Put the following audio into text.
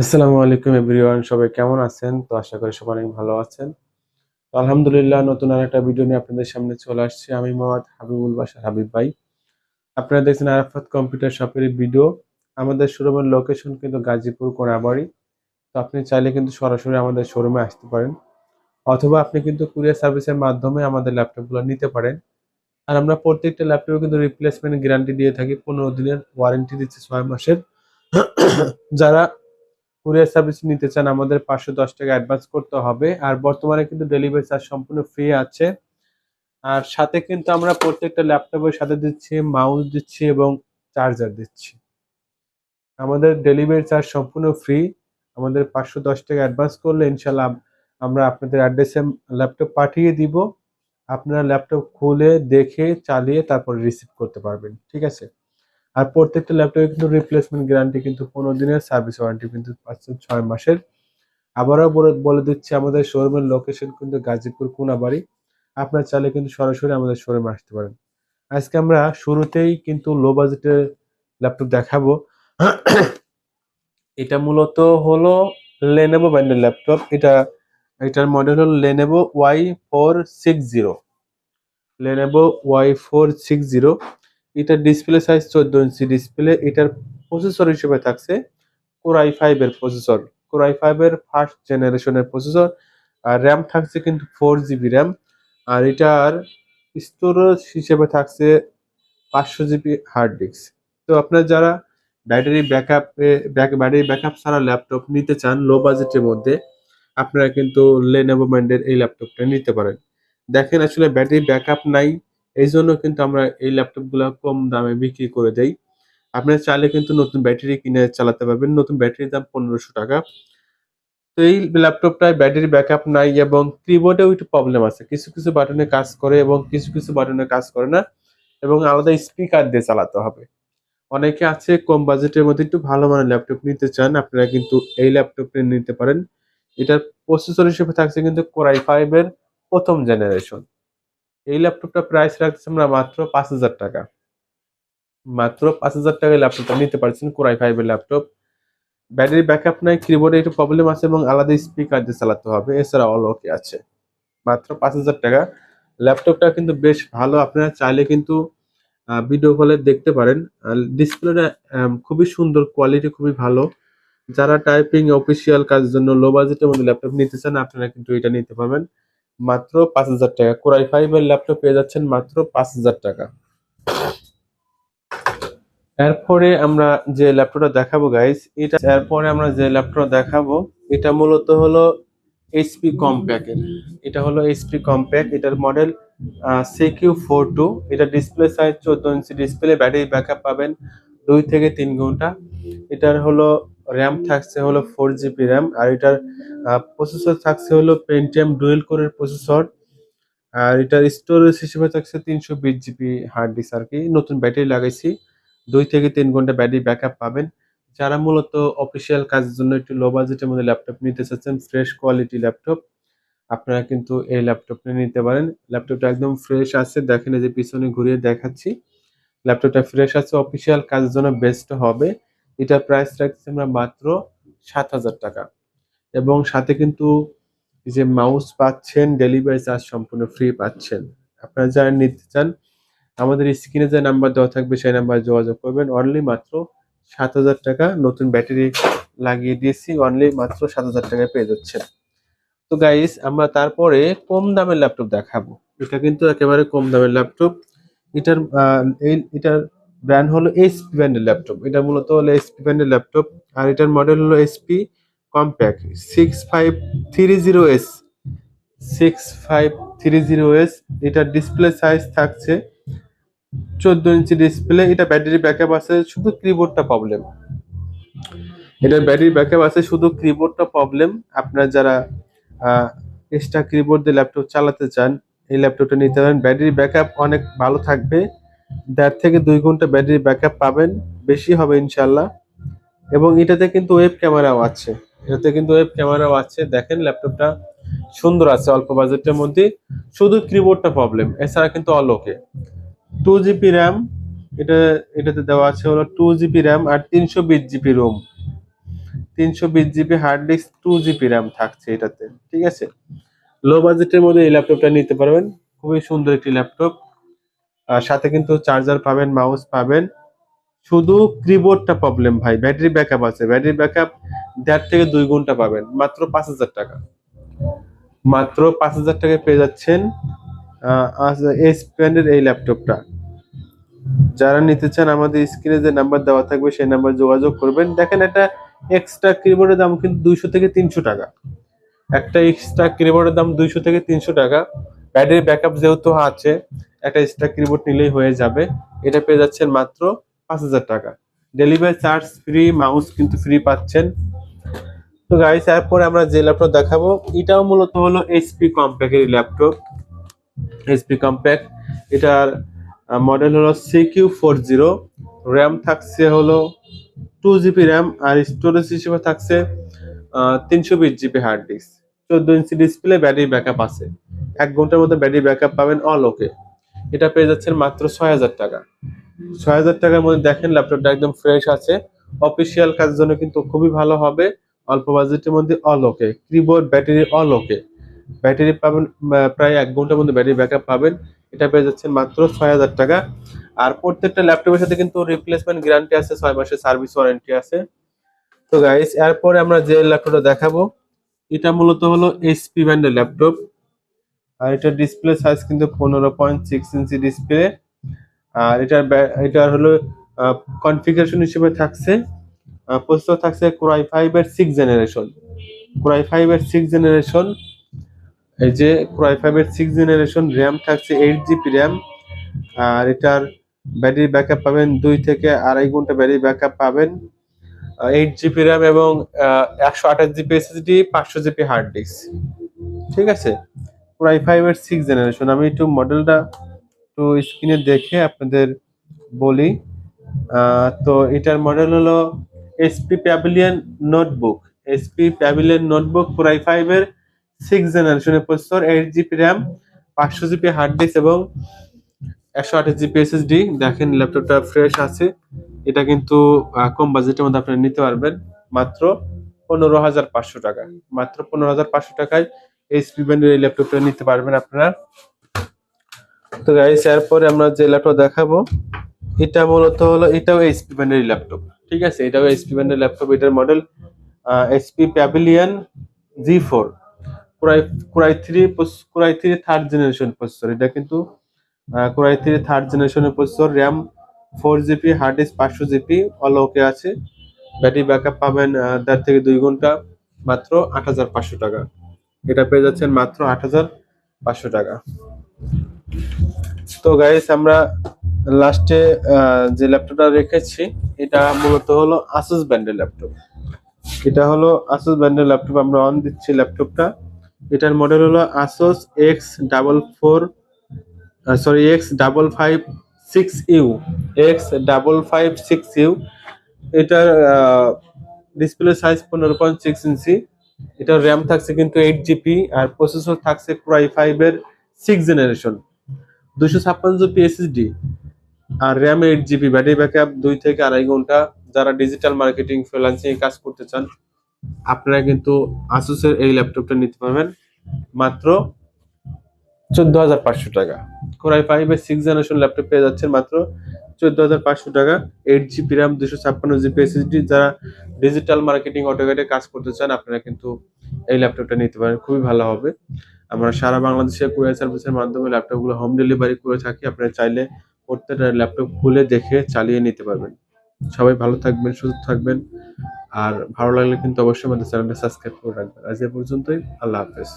আসসালামু আলাইকুম এভরিওয়ান, সবাই কেমন আছেন? তো আশা করি সবাই ভালো আছেন। তো আলহামদুলিল্লাহ, নতুন আর একটা ভিডিও নিয়ে আপনাদের সামনে চলে আসছি। আমি মোহাম্মদ হাবিবুল বাসার হাবিব ভাই। আপনারা দেখছেন আরাফাত কম্পিউটার শপের ভিডিও আমাদের শোরুমের লোকেশন কিন্তু গাজীপুর, কোনাবাড়ি। তো আপনি চাইলে কিন্তু সরাসরি আমাদের শোরুমে আসতে পারেন। অথবা আপনি কিন্তু কুরিয়ার সার্ভিসের মাধ্যমে আমাদের ল্যাপটপগুলো নিতে পারেন। আর আমরা প্রত্যেকটা ল্যাপটপে কিন্তু রিপ্লেসমেন্ট গ্যারান্টি দিয়ে থাকি। পনেরো দিনের ওয়ারেন্টি দিচ্ছি ছয় মাসের। যারা কুরিয়ার সার্ভিস নিতে চান, আমাদের পাঁচশো দশ টাকা অ্যাডভান্স করতে হবে। আর বর্তমানে কিন্তু ডেলিভারি চার্জ সম্পূর্ণ ফ্রি আছে। আর সাথে কিন্তু আমরা প্রত্যেকটা ল্যাপটপের সাথে দিচ্ছি মাউস দিচ্ছি এবং চার্জার দিচ্ছি। আমাদের ডেলিভারি চার্জ সম্পূর্ণ ফ্রি আমাদের পাঁচশো দশ টাকা অ্যাডভান্স করলে ইনশাল্লাহ আমরা আপনাদের অ্যাড্রেসে ল্যাপটপ পাঠিয়ে দিব। আপনারা ল্যাপটপ খুলে দেখে, চালিয়ে তারপর রিসিভ করতে পারবেন। ঠিক আছে? আর প্রত্যেকটা ল্যাপটপে কিন্তু রিপ্লেসমেন্ট গ্যারান্টি কিন্তু পনেরো দিনের সার্ভিস ওয়ারেন্টি কিন্তু পাচ্ছেন ছয় মাসের। আবারও বলে দিচ্ছি, আমাদের শোরুমের লোকেশন কিন্তু গাজীপুর কোনাবাড়ি। আপনার চাইলে কিন্তু সরাসরি আমাদের শোরুমে আসতে পারেন। আজকে আমরা শুরুতেই কিন্তু লো বাজেটের ল্যাপটপ দেখাবো। এটা মূলত হলো লেনেভো ব্র্যান্ডের ল্যাপটপ এটা, এটার মডেল হলো Lenovo Y four six zero Lenovo Y four six zero এটার ডিসপ্লে সাইজ চোদ্দ ইঞ্চি ডিসপ্লে এটার প্রসেসর হিসেবে থাকছে কোরাই ফাইভ এর প্রসেসর কোরাই ফাইভ এর ফার্স্ট জেনারেশনের প্রসেসর আর র্যাম থাকছে কিন্তু ফোর জিবি র্যাম আর এটার স্টোরেজ হিসেবে থাকছে পাঁচশো জিবি হার্ড ডিস্ক তো আপনার যারা ব্যাটারি ব্যাকআপ ব্যাটারি ব্যাকআপ ছাড়া ল্যাপটপ নিতে চান লো বাজেটের মধ্যে, আপনারা কিন্তু লেনোভো ব্র্যান্ডের এই ল্যাপটপটা নিতে পারেন। দেখেন আসলে ব্যাটারি ব্যাকআপ নাই এই জন্য কিন্তু আমরা এই ল্যাপটপগুলো কম দামে বিক্রি করে দেই। আপনারা চাইলে কিন্তু নতুন ব্যাটারি কিনে চালাতে পারবেন। নতুন ব্যাটারির দাম পনেরোশো টাকা। তো এই ল্যাপটপটায় ব্যাটারি ব্যাকআপ নাই এবং কিবোর্ডেও একটু প্রবলেম আছে। কিছু কিছু বাটনে কাজ করে এবং কিছু কিছু বাটনে কাজ করে না এবং আলাদা স্পিকার দিয়ে চালাতে হবে। অনেকে আছে কম বাজেটের মধ্যে একটু ভালো মানের ল্যাপটপ নিতে চান। আপনারা কিন্তু এই ল্যাপটপটা নিতে পারেন। এটার প্রসেসর হিসেবে থাকছে কিন্তু কোরাই ফাইভের প্রথম জেনারেশন এই ল্যাপটপটা প্রাইস রাখছে আমরা মাত্র পাঁচ হাজার টাকা। মাত্র পাঁচ হাজার টাকায় ল্যাপটপটা নিতে পারছেন কোরাই ফাইভের ল্যাপটপ ব্যাটারি ব্যাকআপ নাই কিবোর্ডে একটু প্রবলেম আছে এবং আলাদা স্পিকার দিয়ে চালাতে হবে, এছাড়া অল ওকে আছে। মাত্র পাঁচ হাজার টাকা। ল্যাপটপটা কিন্তু বেশ ভালো, আপনারা চাইলে কিন্তু ভিডিও কলে দেখতে পারেন। ডিসপ্লেটা খুবই সুন্দর কোয়ালিটি খুবই ভালো। যারা টাইপিং অফিসিয়াল কাজের জন্য লো বাজেটের মধ্যে ল্যাপটপ নিতে চান, আপনারা কিন্তু এটা নিতে পারবেন। মাত্র পাঁচ হাজার টাকা। কোরাই ফাইভ এর ল্যাপটপ পেয়ে যাচ্ছেন মাত্র পাঁচ হাজার টাকা। এরপরে আমরা যে ল্যাপটপটা দেখাবো গাইস এটা এরপরে আমরা যে ল্যাপটপ দেখাবো, এটা মূলত হলো এইচপি কম্প্যাক্টের এটা হলো এইচপি কম্প্যাক্ট এটার মডেল সিকিউ ফোর টু এটা ডিসপ্লে সাইজ চোদ্দ ইঞ্চি ডিসপ্লে ব্যাটারি ব্যাকআপ পাবেন দুই থেকে তিন ঘণ্টা। এটার হলো র্যাম থাকছে হলো ফোর জিবি র্যাম আর এটার প্রসেসর থাকছে হলো পেন্টিয়াম ডুয়েল কোরের প্রসেসর আর এটার স্টোরেজ হিসেবে থাকছে তিনশো বিশ জিবি হার্ড ডিস্ক আর কি। নতুন ব্যাটারি লাগাইছি, দুই থেকে তিন ঘণ্টা ব্যাটারি ব্যাকআপ পাবেন। যারা মূলত অফিসিয়াল কাজের জন্য একটু লো বাজেটের মধ্যে ল্যাপটপ নিতে চাচ্ছেন ফ্রেশ কোয়ালিটি ল্যাপটপ আপনারা কিন্তু এই ল্যাপটপটা নিতে পারেন। ল্যাপটপটা একদম ফ্রেশ আছে, দেখেন যে পিছনে ঘুরিয়ে দেখাচ্ছি। ল্যাপটপটা ফ্রেশ আছে অফিসিয়াল কাজের জন্য বেস্ট হবে। এটা প্রাইস রাখছি আমরা মাত্র সাত হাজার টাকা। এবং সাথে কিন্তু যে মাউস পাচ্ছেন ডেলিভারি চার্জ সম্পূর্ণ ফ্রি পাচ্ছেন। আপনারা যারা নিতে চান, আমাদের স্ক্রিনে যে নাম্বার দেওয়া থাকবে, সেই নাম্বার যোগাযোগ করবেন। অনলি মাত্র সাত হাজার টাকা নতুন ব্যাটারি লাগিয়ে দিয়েছি অনলি মাত্র সাত হাজার টাকায় পেয়ে যাচ্ছেন। তো গাইস আমরা তারপরে কম দামের ল্যাপটপ দেখাবো। এটা কিন্তু একেবারে কম দামের ল্যাপটপ এটার এই, এটার ব্র্যান্ড হলো এইচপি ব্র্যান্ডের ল্যাপটপ এটা মূলত হলো এইচপি ব্র্যান্ডের ল্যাপটপ আর এটার মডেল হলো HP Compaq six five three zero S six five three zero S এটার ডিসপ্লে সাইজ থাকছে চোদ্দ ইঞ্চি ডিসপ্লে এটা ব্যাটারি ব্যাকআপ আছে, শুধু কিবোর্ডটা প্রবলেম এটার ব্যাটারি ব্যাকআপ আছে, শুধু কিবোর্ডটা প্রবলেম আপনার যারা এক্সট্রা কিবোর্ড দিয়ে ল্যাপটপ চালাতে চান, এই ল্যাপটপটা নিতে পারেন। ব্যাটারি ব্যাকআপ অনেক ভালো থাকবে। দেড় থেকে দুই ঘণ্টা ব্যাটারি ব্যাকআপ পাবেন, বেশি হবে ইনশাল্লাহ এবং এটাতে কিন্তু ওয়েব ক্যামেরাও আছে। এটাতে কিন্তু ওয়েব ক্যামেরাও আছে। দেখেন ল্যাপটপটা সুন্দর আছে, অল্প বাজেটের মধ্যে। শুধু কিবোর্ডটা প্রবলেম এছাড়া কিন্তু all okay two GB RAM এটা, এটাতে দেওয়া আছে হলো টু জিবি র্যাম আর তিনশো বিশ জিবি রোম তিনশো বিশ GB hard disk two GB RAM থাকছে এটাতে, ঠিক আছে? লো বাজেটের মধ্যে এই ল্যাপটপটা নিতে পারবেন। খুবই সুন্দর একটি ল্যাপটপ সাথে কিন্তু চার্জার পাবেন মাউস পাবেন। শুধু কিবোর্ডটা প্রবলেম ভাই ব্যাটারি ব্যাকআপ আছে। ব্যাটারি ব্যাকআপ দেড় থেকে দুই ঘণ্টা পাবেন, মাত্র পাঁচ হাজার টাকা। মাত্র পাঁচ হাজার টাকায় পেয়ে যাচ্ছেন এস ব্র্যান্ডের এই ল্যাপটপটা যারা নিতে চান, আমাদের স্ক্রিনে যে নাম্বার দেওয়া থাকবে, সেই নাম্বার যোগাযোগ করবেন। দেখেন একটা এক্সট্রা কিবোর্ডের দাম কিন্তু দুইশো থেকে তিনশো টাকা। একটা এক্সট্রা কিবোর্ডের দাম দুইশো থেকে তিনশো টাকা। ব্যাটারি ব্যাকআপ যেহেতু আছে একটা এক্সট্রা কিবোর্ড নিলেই হয়ে যাবে। এটা পেয়ে যাচ্ছেন মাত্র পাঁচ হাজার টাকা। ডেলিভারি চার্জ ফ্রি মাউস কিন্তু ফ্রি পাচ্ছেন। তো গাইস এরপরে আমরা যে ল্যাপটপ দেখাবো, এটাও মূলত হলো এইচপি কম্প্যাক্টের ল্যাপটপ এইচপি কম্প্যাক্ট এটার মডেল হলো সিকিউ ফোর জিরো র্যাম থাকছে হলো টু জিবি র্যাম আর স্টোরেজ হিসেবে থাকছে তিনশো বিশ জিবি হার্ড ডিস্ক চোদ্দ ইঞ্চি ডিসপ্লে ব্যাটারি ব্যাকআপ আছে। এক ঘণ্টার মধ্যে ব্যাটারি ব্যাকআপ পাবেন অল ওকে এটা পেয়ে যাচ্ছেন মাত্র ছয় হাজার টাকা। ছয় হাজার টাকার মধ্যে দেখেন ল্যাপটপটা একদম ফ্রেশ আছে। অফিসিয়াল কাজের জন্য কিন্তু খুবই ভালো হবে। অল্প বাজেটের মধ্যে all okay keyboard battery all okay battery পাবেন প্রায় এক ঘণ্টার মধ্যে ব্যাটারি ব্যাকআপ পাবেন। এটা পেয়ে যাচ্ছেন মাত্র ছয় হাজার টাকা। আর প্রত্যেকটা ল্যাপটপের সাথে কিন্তু রিপ্লেসমেন্ট গ্যারান্টি আছে, ছয় মাসের সার্ভিস ওয়ারেন্টি আছে। তো গাইস এরপরে আমরা যে ল্যাপটপটা দেখাবো, এটা মূলত হলো এইচপি ব্র্যান্ডের ল্যাপটপ। আর এটা ডিসপ্লে সাইজ কিন্তু পনেরো পয়েন্ট সিক্স ইঞ্চি ডিসপ্লে আর এটার এটার হলো কনফিগারেশন হিসেবে থাকছে প্রসেসর থাকছে কোরাই ফাইভ এর six generation core i five এর সিক্স জেনারেশন এই যে কোরাই ফাইভ এর সিক্স জেনারেশন র্যাম থাকছে এইট জিবি র্যাম আর এটার ব্যাটারি ব্যাকআপ পাবেন দুই থেকে আড়াই ঘণ্টা ব্যাটারি ব্যাকআপ পাবেন। এইট জিবি র্যাম এবং একশো আঠাশ জিবি এসএসডি পাঁচশো জিবি হার্ড ডিস্ক ঠিক আছে? কোরাই ফাইভ এর সিক্স জেনারেশন আমি একটু মডেলটা একটু স্ক্রিনে দেখে আপনাদের বলি। তো এটার মডেল হলো SP Pavilion notebook SP Pavilion notebook core i five এর সিক্স জেনারেশনের প্রসেসর এইট জিবি র্যাম পাঁচশো জিবি হার্ড ডিস্ক এবং একশো আঠাশ জিবি এসএসডি দেখেন ল্যাপটপটা ফ্রেশ আছে। এটা কিন্তু কম বাজেটের মধ্যে আপনারা নিতে পারবেন। মাত্র পনেরো হাজার পাঁচশো টাকা মাত্র পনেরো হাজার পাঁচশো টাকায় এইচপি ব্র্যান্ডের এই ল্যাপটপটা নিতে পারবেন আপনারা। তো গাইস এরপরে আমরা যে ল্যাপটপ দেখাবো, এটা মূলত হলো, এটাও এইচপি ব্র্যান্ডের ল্যাপটপ ঠিক আছে? এটাও এইচপি ব্র্যান্ডের ল্যাপটপ এটার model HP Pavilion G four core i core i three core i three third generation processor এটা কিন্তু কোরাই থ্রি থার্ড জেনারেশনের processor RAM four GB hard disk পাঁচশো জিবি অল ওকে আছে। ব্যাটারি ব্যাকআপ পাবেন দেড় থেকে দুই ঘণ্টা, মাত্র আট হাজার পাঁচশো টাকা। এটা পেয়ে যাচ্ছেন মাত্র আট হাজার পাঁচশো টাকা। তো গাইস আমরা লাস্টে যে ল্যাপটপটা রেখেছি, এটা মূলত হলো আসুস ব্র্যান্ডের ল্যাপটপ এটা হলো আসুস ব্র্যান্ডের ল্যাপটপ আমরা অন দিচ্ছি ল্যাপটপটা এটার মডেল হলো Asus X double four sorry X double five six U X double five six U এটার ডিসপ্লে সাইজ পনেরো পয়েন্ট সিক্স ইঞ্চি এটার র্যাম থাকছে কিন্তু এইট জিপি আর প্রসেসর থাকছে ক্রাই ফাইভ এর সিক্স জেনারেশন দুশো ছাপ্পান্ন জিপি এসএসডি আর RAM eight GB battery backup দুই থেকে আড়াই ঘণ্টা। যারা ডিজিটাল মার্কেটিং ফ্রিল্যান্সিং কাজ করতে চান, আপনারা কিন্তু আসুসের এই ল্যাপটপটা নিতে পারবেন। মাত্র চোদ্দ হাজার পাঁচশো টাকা। কোরাই ফাইভ এর সিক্স জেনারেশন ল্যাপটপ পেয়ে যাচ্ছেন মাত্র চোদ্দ হাজার পাঁচশো টাকা এইট জিবি র্যাম দুশো ছাপ্পান্ন জিবি এসএসডি যারা ডিজিটাল মার্কেটিং অটোকেটে কাজ করতে চান, আপনারা কিন্তু এই ল্যাপটপটা নিতে পারেন। খুবই ভালো হবে। আমরা সারা বাংলাদেশে কুরিয়ার সার্ভিসের মাধ্যমে ল্যাপটপগুলো হোম ডেলিভারি করে থাকি। আপনারা চাইলে প্রত্যেকটা ল্যাপটপ খুলে দেখে চালিয়ে নিতে পারবেন। সবাই ভালো থাকবেন, সুস্থ থাকবেন। আর ভালো লাগলে কিন্তু অবশ্যই আমাদের চ্যানেলটা সাবস্ক্রাইব করে রাখবেন। আজ এ পর্যন্তই। আল্লাহ হাফেজ।